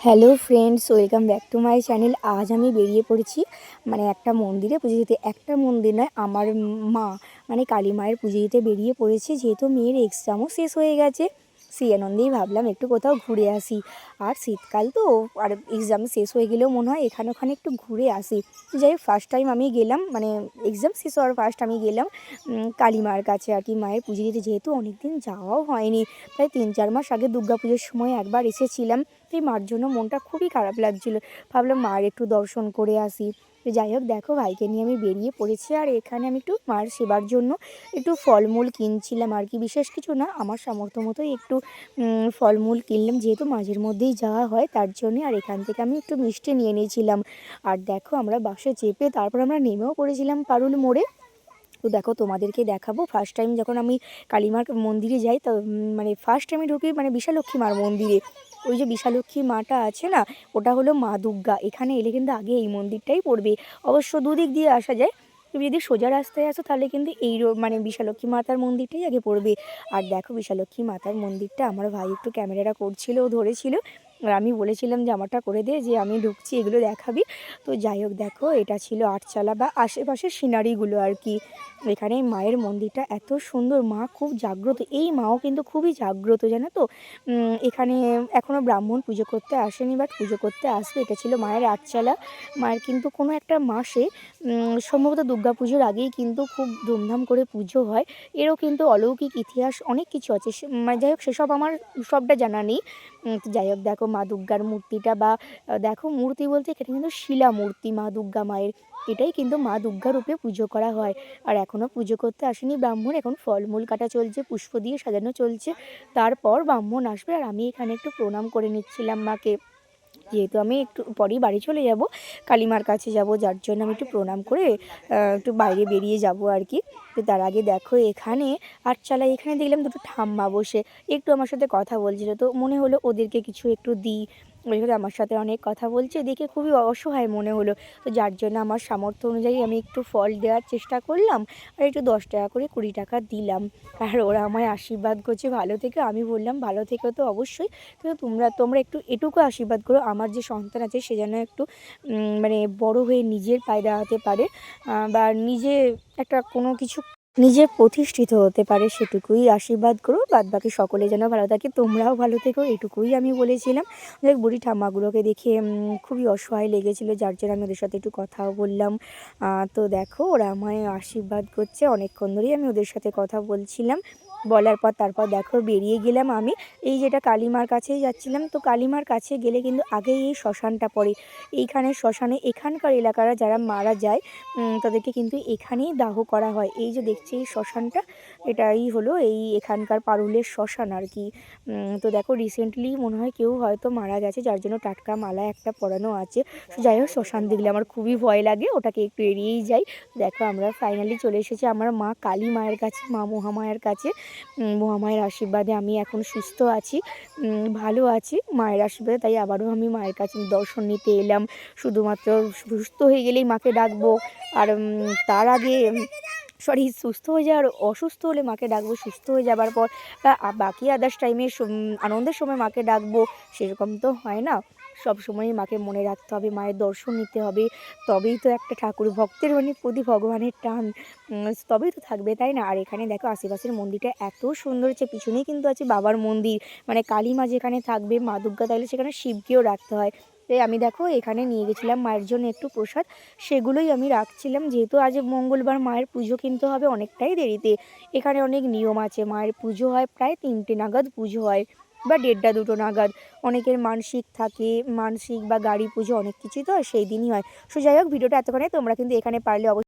Hello friends welcome back to my channel. আজ আমি বেরিয়ে পড়েছি মানে একটা মন্দিরে পুজো দিতে। একটা মন্দির নয় আমার মা মানে কালী মায়ের পুজো দিতে বেরিয়ে পড়েছে যেহেতু মেয়ের এক্সামও শেষ হয়ে গেছে। সেই আনন্দেই ভাবলাম একটু কোথাও ঘুরে আসি। আর শীতকাল তো আর এক্সাম শেষ হয়ে গেলেও মনে হয় এখানে ওখানে একটু ঘুরে আসি। যাই হোক ফার্স্ট টাইম আমি গেলাম মানে এক্সাম শেষ হওয়ার ফার্স্ট আমি গেলাম উম, কালী মার কাছে আর কি মায়ের পুজো দিতে। যেহেতু অনেক দিন যাওয়াও হয়নি প্রায় তিন চার মাস আগে দুর্গা পুজোর সময় একবার এসেছিলাম। তাই মার জন্য মনটা খুবই খারাপ লাগছিল। ভাবলাম, মার একটু দর্শন করে আসি। তো যাই হোক, দেখো ভাইকে নিয়ে আমি বেরিয়ে পড়েছি। আর এখানে আমি একটু মার সেবার জন্য একটু ফলমূল কিনছিলাম আর কি। বিশেষ কিছু না, আমার সামর্থ্য মতোই একটু ফলমূল কিনলাম। যেহেতু মাঝের মধ্যেই যাওয়া হয়, তার জন্যে আর এখান থেকে আমি একটু মিষ্টি নিয়ে নিয়েছিলাম আর দেখো, আমরা বাসে চেপে তারপর আমরা নেমেও পড়েছিলাম পারুল মোড়ে। তো দেখো, তোমাদেরকে দেখাবো। ফার্স্ট টাইম যখন আমি কালীমার মন্দিরে যাই, তো মানে ফার্স্ট টাইমে ঢুকি মানে বিশালক্ষী মার মন্দিরে। ওই যে বিশালক্ষী মাটা আছে না, ওটা হলো মা দুর্গা। এখানে এলে কিন্তু আগে এই মন্দিরটাই পড়বে। অবশ্য দুদিক দিয়ে আসা যায়। তুমি যদি সোজা রাস্তায় আসো তাহলে কিন্তু এই মানে বিশালক্ষী মাতার মন্দিরটাই আগে পড়বে। আর দেখো বিশালক্ষী মাতার মন্দিরটা আমার ভাই একটু ক্যামেরাটা করছিল, ধরেছিল। আর আমি বলেছিলাম যে, আমারটা করে দে, যে আমি ঢুকছি, এগুলো দেখাবি। তো যাই হোক, দেখো, এটা ছিল আটচালা বা আশেপাশের সিনারিগুলো আর কি। এখানে মায়ের মন্দিরটা এত সুন্দর, মা খুব জাগ্রত। এই মাও কিন্তু খুবই জাগ্রত, জানো তো? এখানে এখনও ব্রাহ্মণ পুজো করতে আসেনি বাট পুজো করতে আসবে। এটা ছিল মায়ের আটচালা। মায়ের কিন্তু কোনো একটা মাসে সম্ভবত দুর্গা পুজোর আগেই কিন্তু খুব ধুমধাম করে পুজো হয়। এরও কিন্তু অলৌকিক ইতিহাস অনেক কিছু আছে। মানে যাই হোক, সেসব আমার সবটা জানা নেই। যাই হোক, দেখো মা দুর্গার মূর্তিটা বা দেখো মূর্তি বলতে এটা কিন্তু শিলা মূর্তি মা দুর্গা মায়ের। এটাই কিন্তু মা দুর্গা রূপে পুজো করা হয়। আর এখনও পুজো করতে আসেনি ব্রাহ্মণ, এখন ফলমূল কাটা চলছে, পুষ্প দিয়ে সাজানো চলছে। তারপর ব্রাহ্মণ আসবে আর আমি এখানে একটু প্রণাম করে নিচ্ছিলাম মাকে। যেহেতু আমি একটু পরেই বাড়ি চলে যাব, কালিমার কাছে যাব, যার জন্য আমি একটু প্রণাম করে একটু বাইরে বেরিয়ে যাব আর কি। তো তার আগে দেখো এখানে আটচালা এখানে দেখলাম দুটো ঠাম্মা বসে, একটু আমার সাথে কথা বলছিল, তো মনে হলো ওদেরকে কিছু একটু দিই। ওইভাবে আমার সাথে অনেক কথা বলছে, দেখে খুবই অসহায় মনে হলো। তো যার জন্য আমার সামর্থ্য অনুযায়ী আমি একটু ফল দেওয়ার চেষ্টা করলাম, আর একটু দশ টাকা করে কুড়ি টাকা দিলাম। আর ওরা আমায় আশীর্বাদ করছে, ভালো থেকে। আমি বললাম, ভালো থেকে তো অবশ্যই। কিন্তু তোমরা তোমরা একটু এটুকু আশীর্বাদ করো, আমার যে সন্তান আছে, সে যেন একটু মানে বড় হয়ে নিজের পায়ে দাঁড়াতে পারে বা নিজে একটা কোনো কিছু নিজে প্রতিষ্ঠিত হতে পারে সেটুকুই আশীর্বাদ করো বাদ বাকি সকলে যেন ভালো থাকে। তোমরাও ভালো থেকো, এটুকুই আমি বলেছিলাম। দেখ বুড়ি ঠাম্মাগুলোকে দেখে খুবই অসহায় লেগেছিলো। যার জন্য আমি ওদের সাথে একটু কথাও বললাম। তো দেখো, ওরা আমায় আশীর্বাদ করছে। অনেকক্ষণ ধরেই আমি ওদের সাথে কথা বলছিলাম। বলার পর তারপর দেখো বেরিয়ে গেলাম আমি। এই যেটা কালীমার কাছেই যাচ্ছিলাম, তো কালীমার কাছে গেলে কিন্তু আগেই এই শ্মশানটা পড়ে। এইখানে শ্মশানে এখানকার এলাকারা যারা মারা যায় তাদেরকে কিন্তু এখানেই দাহ করা হয়। এই যে দেখছি এই শ্মশানটা, এটাই হলো এই এখানকার পারুলের শ্মশান আর কি। তো দেখো রিসেন্টলি মনে হয় কেউ হয়তো মারা গেছে, যার জন্য টাটকা মালা একটা পরানো আছে। যাই হোক, শ্মশান দেখলে আমার খুবই ভয় লাগে, ওটাকে একটু এড়িয়েই যাই। দেখো আমরা ফাইনালি চলে এসেছি আমার মা কালী মায়ের কাছে, মা মহামায়ার কাছে। মহামায়ের আশীর্বাদে আমি এখন সুস্থ আছি ভালো আছি মায়ের আশীর্বাদে, তাই আবারও আমি মায়ের কাছে দর্শন নিতে এলাম। শুধুমাত্র সুস্থ হয়ে গেলেই মাকে ডাকবো আর তার আগে সরি সুস্থ হয়ে যাওয়ার, অসুস্থ হলে মাকে ডাকবো, সুস্থ হয়ে যাবার পর বাকি আদার্স টাইমে আনন্দের সময় মাকে ডাকবো, সেরকম তো হয় না। সব সময়ই মাকে মনে রাখতে হবে, মায়ের দর্শন নিতে হবে। তবেই তো একটা ঠাকুর ভক্তের মানে প্রতি ভগবানের টান। তবেই তো থাকবে, তাই না? আর এখানে দেখো আশেপাশের মন্দিরটা এত সুন্দর হচ্ছে, পিছনেই কিন্তু আছে বাবার মন্দির। মানে কালী মা যেখানে থাকবে, মা দুর্গা তাহলে সেখানে শিবকেও রাখতে হয়। তাই আমি দেখো এখানে নিয়ে গেছিলাম মায়ের জন্য একটু প্রসাদ। সেগুলোই আমি রাখছিলাম, যেহেতু আজ মঙ্গলবার মায়ের পুজো কিন্তু হবে অনেকটাই দেরিতে। এখানে অনেক নিয়ম আছে, মায়ের পুজো হয় প্রায় তিনটে নাগাদ পুজো হয়। বা দেড়টা দুটো নাগাদ। অনেকের মানসিক থাকে, মানসিক বা গাড়ি পুজো অনেক কিছুই তো সেই দিনই হয়। সো যাই হোক, ভিডিওটা এতক্ষণে তোমরা কিন্তু এখানে পারলে অবশ্যই